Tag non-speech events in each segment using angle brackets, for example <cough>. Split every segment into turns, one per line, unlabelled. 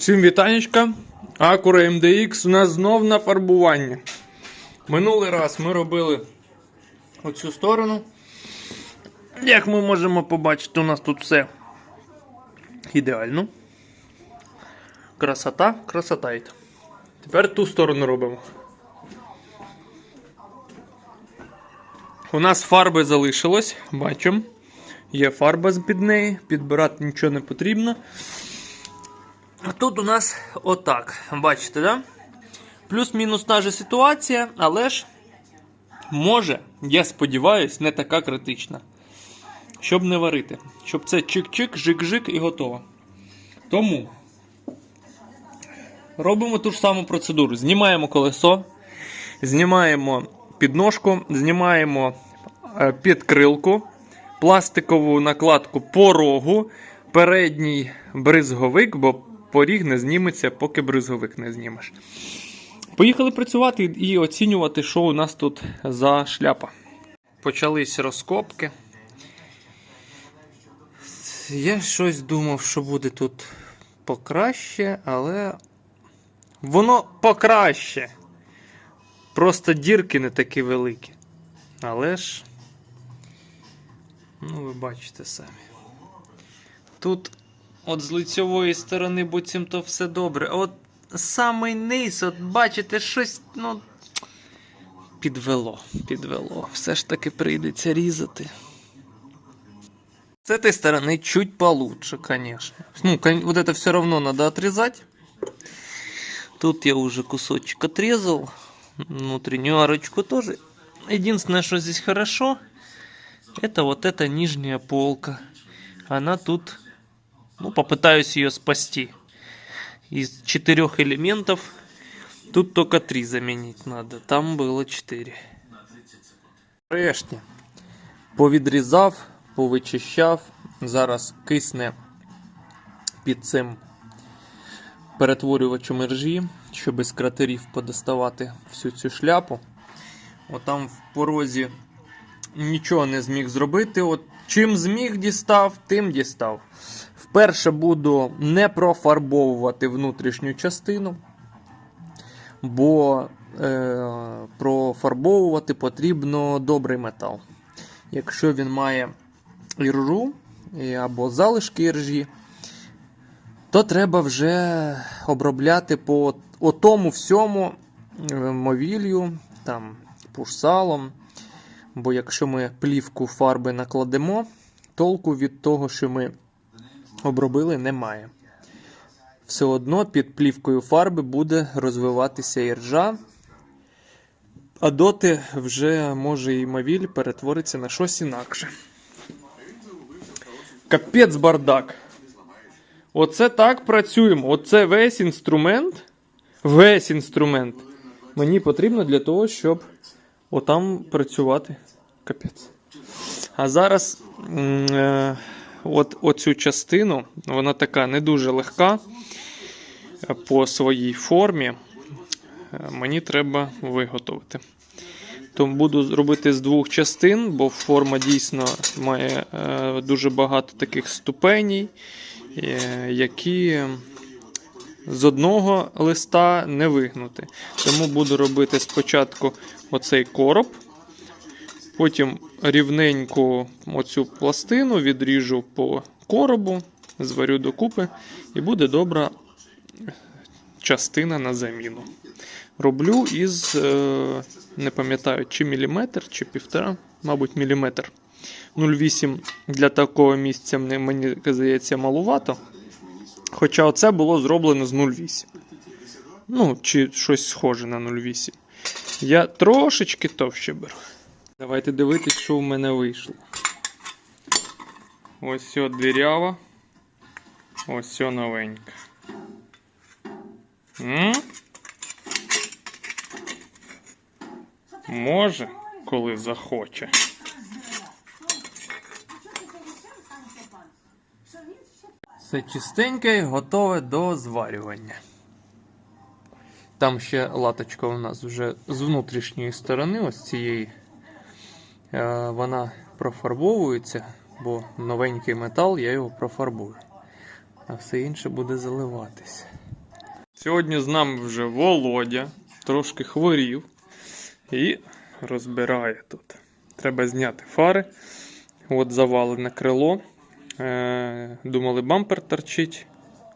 Всім вітанечка. Acura MDX у нас знов на фарбування. Минулий раз ми робили оцю сторону. Як ми можемо побачити, у нас тут все ідеально. Красота, красота. йде. Тепер ту сторону робимо. У нас фарби залишилось, бачимо. Є фарба з-під неї, підбирати нічого не потрібно. Тут у нас отак. Бачите, да? Плюс-мінус та же ситуація, але ж може, я сподіваюсь, не така критична. Щоб не варити. Щоб це чик-чик, жик-жик і готово. Тому робимо ту ж саму процедуру. Знімаємо колесо, знімаємо підножку, знімаємо е, підкрилку, пластикову накладку порогу, передній бризговик, бо поріг не зніметься, поки бризговик не знімеш. Поїхали працювати і оцінювати, що у нас тут за шляпа. Почались розкопки. Я щось думав, що буде тут покраще, але воно покраще. Просто дірки не такі великі. Але ж, ну, ви бачите самі. Тут от з лицьової сторони буцімто все добре. А от самий низ, от бачите, щось, ну. Підвело, підвело. Все ж таки прийдеться різати. С этой стороны чуть получше, конечно. Ну, кон- вот это все равно надо отрезать. Тут я уже кусочек отрезал. Внутреннюю арочку тоже. Единственное, что здесь хорошо, это вот эта нижняя полка. Она тут, ну, попытаюсь ее спасти. Из четырех элементов тут только три заменить надо. Там было четыре. Решті. Повідрізав, повичищав. Зараз кисне під цим перетворювачем іржі, щоб із кратерів подоставати всю цю шляпу. Отам в порозі нічого не зміг зробити. От чим зміг дістав, тим дістав. Вперше буду не профарбовувати внутрішню частину, бо е, профарбовувати потрібно добрий метал. Якщо він має іржу або залишки іржі, то треба вже обробляти по тому всьому е, мовілью, там, пурсалом. Бо якщо ми плівку фарби накладемо, толку від того, що ми обробили, немає. Все одно під плівкою фарби буде розвиватися іржа, а доти вже може і мовіль перетвориться на щось інакше. Капець бардак. Оце так працюємо. Оце весь інструмент. Весь інструмент. Мені потрібно для того, щоб отам працювати. Капець. А зараз е, от, оцю частину, вона така не дуже легка по своїй формі. Е, Мені треба виготовити. Тому буду робити з двох частин, бо форма дійсно має е, дуже багато таких ступеней, е, які з одного листа не вигнути. Тому буду робити спочатку оцей короб, потім рівненьку оцю пластину відріжу по коробу, зварю докупи, і буде добра частина на заміну. Роблю із, е, не пам'ятаю, чи міліметр, чи півтора, мабуть, міліметр. 0,8 для такого місця мені здається малувато. Хоча оце було зроблено з 0,8. Ну, чи щось схоже на 0,8. Я трошечки товще беру. Давайте дивитись, що в мене вийшло. Ось все дирява. Ось все новеньке. М? Може, коли захоче. Все чистеньке і готове до зварювання. Там ще латочка у нас вже з внутрішньої сторони, ось цієї. Е, Вона профарбовується, бо новенький метал, я його профарбую. А все інше буде заливатися. Сьогодні з нами вже Володя, трошки хворів і розбирає тут. Треба зняти фари. От завалене крило. Е, думали, бампер торчить.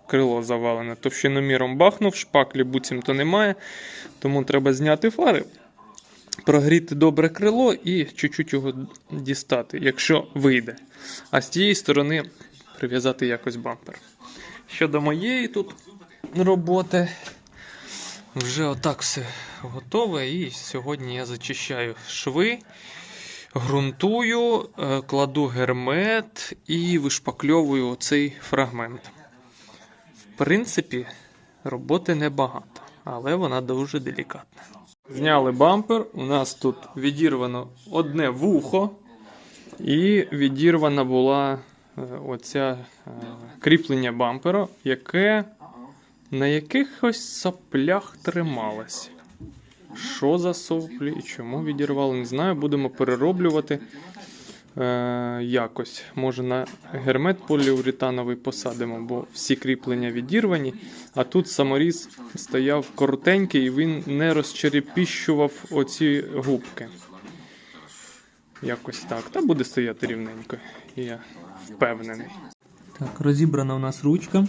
Крило завалене. Товщиноміром бахнув, шпаклі буцімто немає. Тому треба зняти фари, прогріти добре крило і чуть-чуть його дістати, якщо вийде. А з тієї сторони прив'язати якось бампер. Щодо моєї тут роботи, вже отак все готове. І сьогодні я зачищаю шви, ґрунтую, е, кладу гермет і вишпакльовую оцей фрагмент. В принципі, роботи небагато, але вона дуже делікатна. Зняли бампер. У нас тут відірвано одне вухо, і відірвана була е, оця е, кріплення бампера, яке на якихось соплях трималось. Що за соплі і чому відірвали, не знаю. Будемо перероблювати е, якось. Може на гермет поліуретановий посадимо, бо всі кріплення відірвані. А тут саморіз стояв коротенький і він не розчерепіщував оці губки. Якось так. Та буде стояти рівненько. Я впевнений. Так, розібрана у нас ручка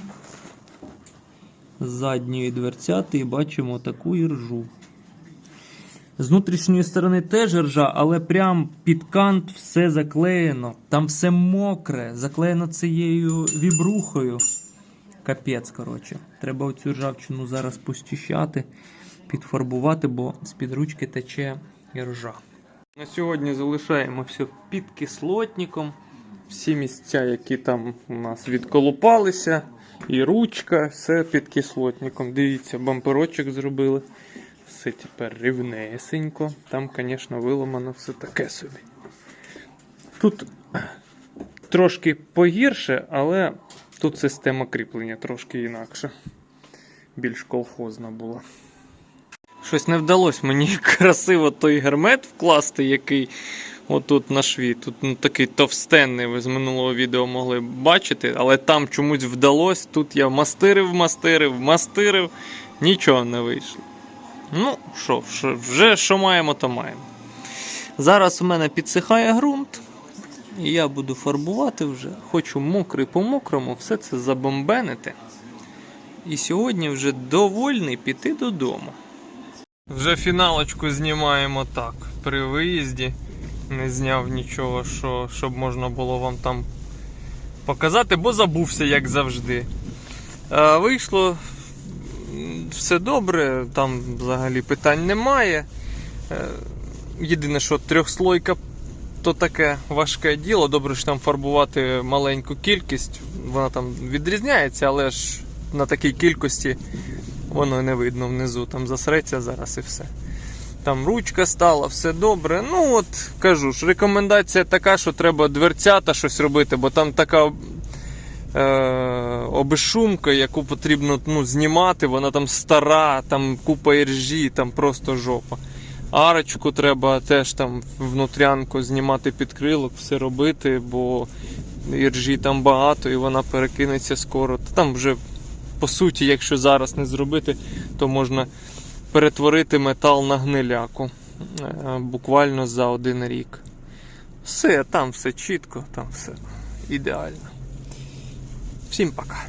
з задньої дверцяти і бачимо таку іржу. З внутрішньої сторони теж ржа, але прям під кант все заклеєно. Там все мокре, заклеєно цією вібрухою. Капець, коротше. Треба оцю ржавчину зараз почищати, підфарбувати, бо з-під ручки тече ржа. На сьогодні залишаємо все під кислотником. Всі місця, які там у нас відколупалися, і ручка, все під кислотником. Дивіться, бамперочок зробили. Все тепер рівнесенько. Там, звісно, виламано все таке собі. Тут трошки погірше, але тут система кріплення трошки інакша. Більш колхозна була. Щось не вдалося мені <laughs> красиво той гермет вкласти, який отут на шві. Тут ну, такий товстенний, ви з минулого відео могли бачити, але там чомусь вдалося. Тут я мастирив, мастирив, мастирив, нічого не вийшло. Ну, що, вже що маємо, то маємо. Зараз у мене підсихає ґрунт, і я буду фарбувати вже. Хочу мокрий по мокрому, все це забомбенити. І сьогодні вже довольний піти додому. Вже фіналочку знімаємо так. При виїзді не зняв нічого, що, щоб можна було вам там показати, бо забувся, як завжди. Вийшло м, все добре, там взагалі питань немає. Е, Єдине, що трьохслойка то таке важке діло. Добре, що там фарбувати маленьку кількість, вона там відрізняється, але ж на такій кількості воно не видно внизу, там засреться зараз і все. Там ручка стала, все добре. Ну от кажу ж, рекомендація така, що треба дверцята щось робити, бо там така е, обешумка, яку потрібно ну, знімати, вона там стара, там купа іржі, там просто жопа. Арочку треба теж там внутрянку знімати під крилок, все робити, бо іржі там багато і вона перекинеться скоро. Там вже по суті, якщо зараз не зробити, то можна перетворити метал на гниляку е, буквально за один рік. Все, там все чітко, там все ідеально. Всім пока.